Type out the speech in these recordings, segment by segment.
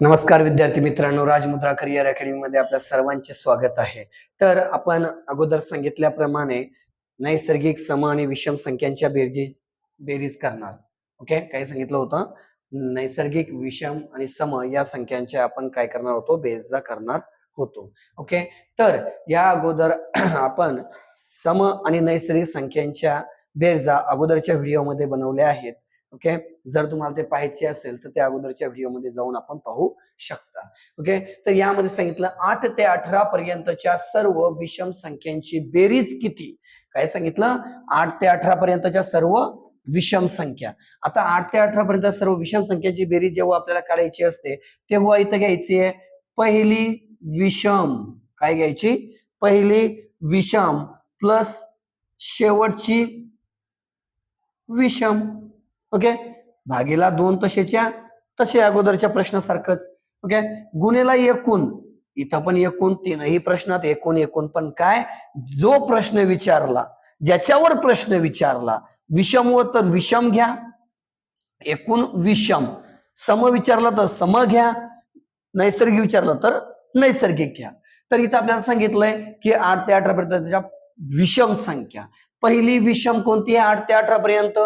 नमस्कार विद्यार्थी मित्रांनो राजमुद्रा करिअर अकॅडमीमध्ये आपल्या सर्वांचे स्वागत आहे. तर आपण अगोदर सांगितल्याप्रमाणे नैसर्गिक सम आणि विषम संख्यांच्या बेरजी बेरीज करणार. ओके? काय सांगितलं होतं? नैसर्गिक विषम आणि सम या संख्यांच्या आपण काय करणार होतो? बेरजा करणार होतो. ओके? तर या अगोदर आपण सम आणि नैसर्गिक संख्यांच्या बेरजा अगोदरच्या व्हिडिओमध्ये बनवल्या आहेत. ओके जर तुम्हाला ते पाहायचे असेल तर त्या अगोदरच्या व्हिडिओमध्ये जाऊन आपण पाहू शकता. ओके तर यामध्ये सांगितलं आठ ते अठरा पर्यंतच्या सर्व विषम संख्यांची बेरीज किती? काय सांगितलं? आठ ते अठरा पर्यंतच्या सर्व विषम संख्या. आता आठ ते अठरा पर्यंत सर्व विषम संख्यांची बेरीज जेव्हा आपल्याला काढायची असते तेव्हा इथं घ्यायची आहे पहिली विषम. काय घ्यायची? पहिली विषम प्लस शेवटची विषम. ओके भागीला दोन तसेच्या तसे अगोदरच्या प्रश्नासारखंच. ओके गुन्हेला एकूण. इथं पण एकूण तीनही प्रश्नात एकूण एकूण. पण काय? जो प्रश्न विचारला ज्याच्यावर प्रश्न विचारला विषम व तर विषम घ्या. एकूण विषम. सम विचारला तर सम घ्या. नैसर्गिक विचारलं तर नैसर्गिक घ्या. तर इथं आपल्याला सांगितलंय की आठ ते अठरा पर्यंतच्या विषम संख्या. पहिली विषम कोणती आहे? आठ ते अठरा पर्यंत.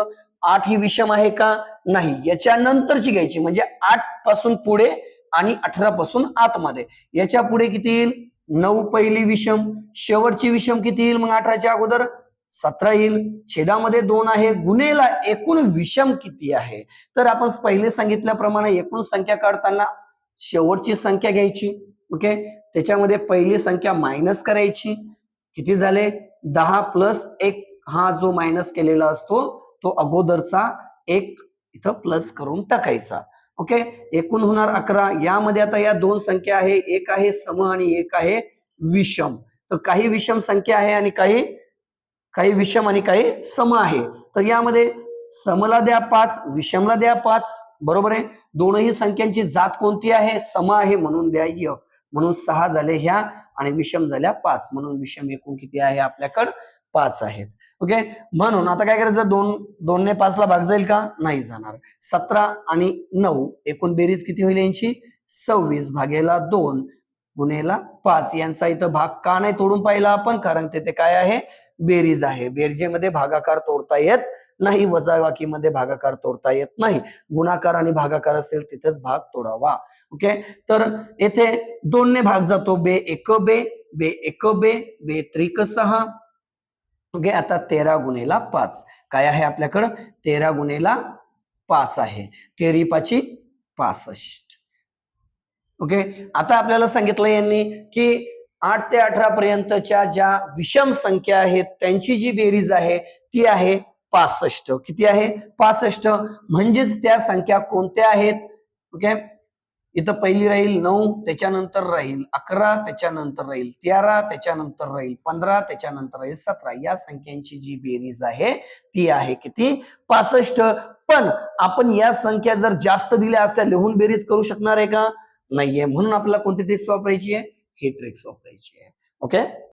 आठ ही विषम आहे का? नाही. याच्या नंतरची घ्यायची. म्हणजे आठपासून पुढे आणि अठरा पासून आतमध्ये. याच्यापुढे किती येईल? नऊ पहिली विषम. शेवटची विषम किती येईल? मग अठराच्या अगोदर सतरा येईल. छेदामध्ये दोन आहे. गुन्हेला एकूण विषम किती आहे? तर आपण पहिले सांगितल्याप्रमाणे एकूण संख्या काढताना शेवटची संख्या घ्यायची. ओके? त्याच्यामध्ये पहिली संख्या मायनस करायची. किती झाले? दहा प्लस एक हा जो मायनस केलेला असतो तो अगोदरचा एक इथं प्लस करून टाकायचा. ओके एकूण होणार अकरा. यामध्ये आता या दोन संख्या आहे. एक आहे सम आणि एक आहे विषम. तर काही विषम संख्या आहे आणि काही काही विषम आणि काही सम आहे. तर यामध्ये समला द्या पाच विषमला द्या पाच. बरोबर आहे? दोनही संख्यांची जात कोणती आहे? सम आहे म्हणून द्या य. म्हणून सहा झाले ह्या आणि विषम झाल्या पाच. म्हणून विषम एकूण किती आहे? आपल्याकडं पाच आहेत. ओके म्हणून आता काय करायचं? दोन दोन ने पाच ला भाग जाईल का? नाही जाणार. सतरा आणि नऊ एकूण बेरीज किती होईल यांची? सव्वीस भागेला दोन गुन्हेला पाच. यांचा इथं भाग का नाही तोडून पाहिला आपण? कारण तेथे काय आहे? बेरीज आहे. बेरजेमध्ये भागाकार तोडता येत नाही. वजावाकीमध्ये भागाकार तोडता येत नाही. गुणाकार आणि भागाकार असेल तिथेच भाग तोडावा. ओके तर येथे दोनने भाग जातो. बे एक बे बे एक बे बे त्रिक सहा ओके आता तेरा गुन्हेला पाच. काय आहे आपल्याकडं? तेरा गुन्हेला पाच आहे. तेरी पाची पासष्ट. ओके आता आपल्याला सांगितलं यांनी की आठ ते अठरा पर्यंतच्या ज्या विषम संख्या आहेत त्यांची जी बेरीज आहे ती आहे पासष्ट. किती आहे? पासष्ट. म्हणजेच त्या संख्या कोणत्या आहेत? ओके इथं पहिली राहील नऊ त्याच्यानंतर राहील अकरा त्याच्यानंतर राहील तेरा त्याच्यानंतर राहील पंधरा त्याच्यानंतर राहील सतरा. या संख्यांची जी बेरीज आहे ती आहे किती? पासष्ट. पण आपण या संख्या जर जास्त दिल्या असल्या लिहून बेरीज करू शकणार आहे का? नाहीये. म्हणून आपल्याला कोणती ट्रिक्स वापरायची आहे? ही ट्रिक्स वापरायची आहे. ओके